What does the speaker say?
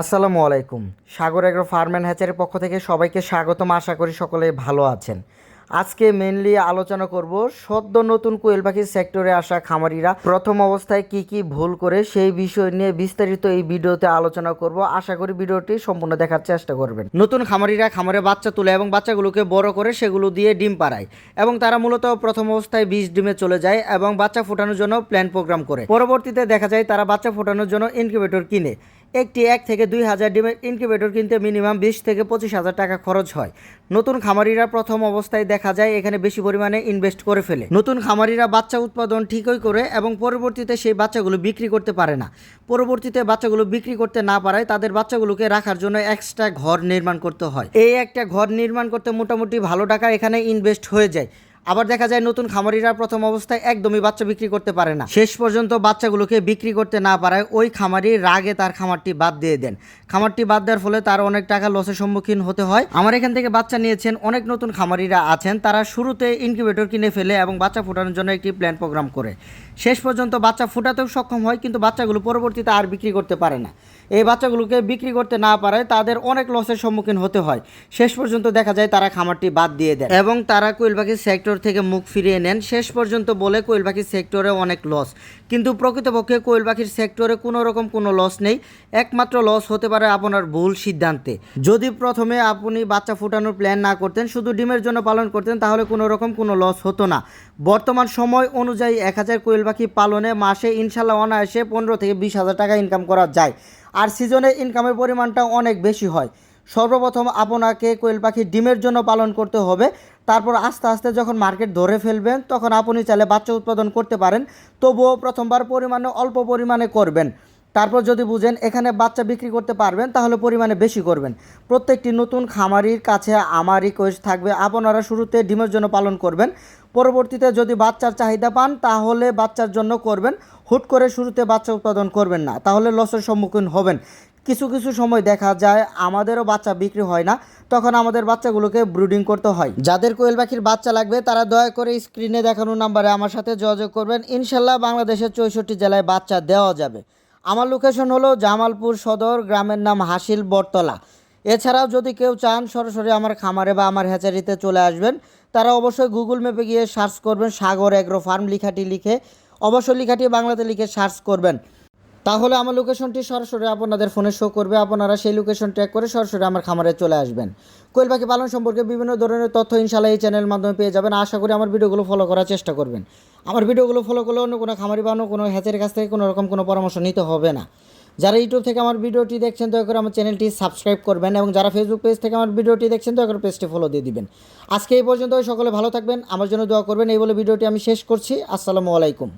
আসসালামু আলাইকুম। Sagar agro farm and হ্যাচারের পক্ষ থেকে সবাইকে স্বাগতম। আশা করি সকলে ভালো আছেন। আজকে মেনলি আলোচনা করব সদ্য নতুন কোয়েল পাখির সেক্টরে আসা খামারিরা প্রথম অবস্থায় কি কি ভুল করে সেই বিষয় নিয়ে বিস্তারিত এই ভিডিওতে আলোচনা করব। আশা করি ভিডিওটি সম্পূর্ণ দেখার চেষ্টা করবেন। নতুন খামারিরা খামারে বাচ্চা তুলে এবং বাচ্চাগুলোকে বড় করে সেগুলো দিয়ে ডিম পাড়ায় এবং তারা মূলত প্রথম অবস্থায় বিষ ডিমে চলে যায় এবং বাচ্চা ফোটানোর জন্য প্ল্যান প্রোগ্রাম করে। পরবর্তীতে দেখা যায় তারা বাচ্চা ফোটানোর জন্য ইনকিউবেটর কিনে। একটি এক থেকে দুই হাজার ডিমের ইনকিউবেটর কিনতে মিনিমাম বিশ থেকে পঁচিশ হাজার টাকা খরচ হয়। নতুন খামারিরা প্রথম অবস্থায় দেখা যায় এখানে বেশি পরিমাণে ইনভেস্ট করে ফেলে। নতুন খামারিরা বাচ্চা উৎপাদন ঠিকই করে এবং পরবর্তীতে সেই বাচ্চাগুলো বিক্রি করতে পারে না। পরবর্তীতে বাচ্চাগুলো বিক্রি করতে না পারায় তাদের বাচ্চাগুলোকে রাখার জন্য এক্সট্রা ঘর নির্মাণ করতে হয়। এই একটা ঘর নির্মাণ করতে মোটামুটি ভালো টাকা এখানে ইনভেস্ট হয়ে যায়। আবার দেখা যায় নতুন খামারিরা প্রথম অবস্থায় একদমই বাচ্চা বিক্রি করতে পারে না। শেষ পর্যন্ত বাচ্চাগুলোকে বিক্রি করতে না পারায় ওই খামারি রাগে তার খামারটি বাদ দিয়ে দেন। খামারটি বাদ দেওয়ার ফলে তার অনেক টাকা লসের সম্মুখীন হতে হয়। আমার এখান থেকে বাচ্চা নিয়েছেন অনেক নতুন খামারিরা আছেন। তারা শুরুতে ইনকিউবেটর কিনে ফেলে এবং বাচ্চা ফোটানোর জন্য একটি প্ল্যান প্রোগ্রাম করে। শেষ পর্যন্ত বাচ্চা ফোটাতেও সক্ষম হয়, কিন্তু বাচ্চাগুলো পরবর্তীতে আর বিক্রি করতে পারে না। এই বাচ্চাগুলোকে বিক্রি করতে না পারায় তাদের অনেক লসের সম্মুখীন হতে হয়। শেষ পর্যন্ত দেখা যায় তারা খামারটি বাদ দিয়ে দেয় এবং তারা কোয়েল পাখির সেক্টর থেকে মুখ ফিরিয়ে নেন। শেষ পর্যন্ত বলে কোয়েল পাখির সেক্টরে অনেক লস কিন্তু প্রকৃতপক্ষে কোয়েল পাখির সেক্টরে কোনো রকম কোনো লস নেই। একমাত্র লস হতে পারে আপনার ভুল সিদ্ধান্তে। যদি প্রথমে আপনি বাচ্চা ফুটানোর প্ল্যান না করতেন, শুধু ডিমের জন্য পালন করতেন, তাহলে কোনো রকম কোনো লস হতো না। বর্তমান সময় অনুযায়ী এক হাজার কোয়েল পাখি পালনে মাসে ইনশাল্লাহ অনায়াসে পনেরো থেকে বিশ হাজার টাকা ইনকাম করা যায়। আর সিজনে ইনকামের পরিমাণটা অনেক বেশি হয়। সর্বপ্রথম আপনাকে কোয়েল পাখি ডিমের জন্য পালন করতে হবে। তারপর আস্তে আস্তে যখন মার্কেট ধরে ফেলবেন, তখন আপনি চাইলে বাচ্চা উৎপাদন করতে পারেন। তবুও প্রথমবার পরিমাণে অল্প পরিমাণে করবেন। তারপর যদি বুঝেন এখানে বাচ্চা বিক্রি করতে পারবেন, তাহলে পরিমাণে বেশি করবেন। প্রত্যেকটি নতুন খামারির কাছে আমার রিকোয়েস্ট থাকবে, আপনারা শুরুতে ডিমের জন্য পালন করবেন। পরবর্তীতে যদি বাচ্চার চাহিদা পান, তাহলে বাচ্চার জন্য করবেন। হুট করে শুরুতে বাচ্চা উৎপাদন করবেন না, তাহলে লসের সম্মুখীন হবেন। কিছু কিছু সময় দেখা যায় আমাদেরও বাচ্চা বিক্রি হয় না, তখন আমাদের বাচ্চাগুলোকে ব্রুডিং করতে হয়। যাদের কোয়েল পাখির বাচ্চা লাগবে, তারা দয়া করে স্ক্রিনে দেখানো নাম্বারে আমার সাথে যোগাযোগ করবেন। ইনশাল্লাহ বাংলাদেশের চৌষট্টি জেলায় বাচ্চা দেওয়া যাবে। আমার লোকেশন হলো জামালপুর সদর, গ্রামের নাম হাসিল বটতলা। এছাড়াও যদি কেউ চান, সরাসরি আমার খামারে বা আমার হ্যাচারিতে চলে আসবেন, তারা অবশ্যই গুগল ম্যাপে গিয়ে সার্চ করবেন, সাগর অ্যাগ্রো ফার্ম লিখাটি লিখে। অবশ্যই লিখাটি বাংলাতে লিখে সার্চ করবেন। তাহলে আমার লোকেশনটি সরাসরি আপনাদের ফোনে শো করবে। আপনারা সেই লোকেশন ট্র্যাক করে সরাসরি আমার খামারে চলে আসবেন। কোয়েল পাখি পালন সম্পর্কে বিভিন্ন ধরনের তথ্য ইনশাল্লাহ এই চ্যানেলের মাধ্যমে পেয়ে যাবেন। আশা করি আমার ভিডিওগুলো ফলো করার চেষ্টা করবেন। আমার ভিডিওগুলো ফলো করলে অন্য কোনো খামারি বা অন্য কোনো হ্যাচের কাছ থেকে কোনো রকম কোনো পরামর্শ নিতে হবে না। যারা ইউটিউব থেকে আমার ভিডিওটি দেখছেন, দয়া করে আমার চ্যানেলটি সাবস্ক্রাইব করবেন এবং যারা ফেসবুক পেজ থেকে আমার ভিডিওটি দেখছেন, দয়া করে পেজটি ফলো দিয়ে দিবেন। আজকে এই পর্যন্ত সকলে ভালো থাকবেন। আমার জন্য দোয়া করবেন। এই বলে ভিডিওটি আমি শেষ করছি। আসসালামু আলাইকুম।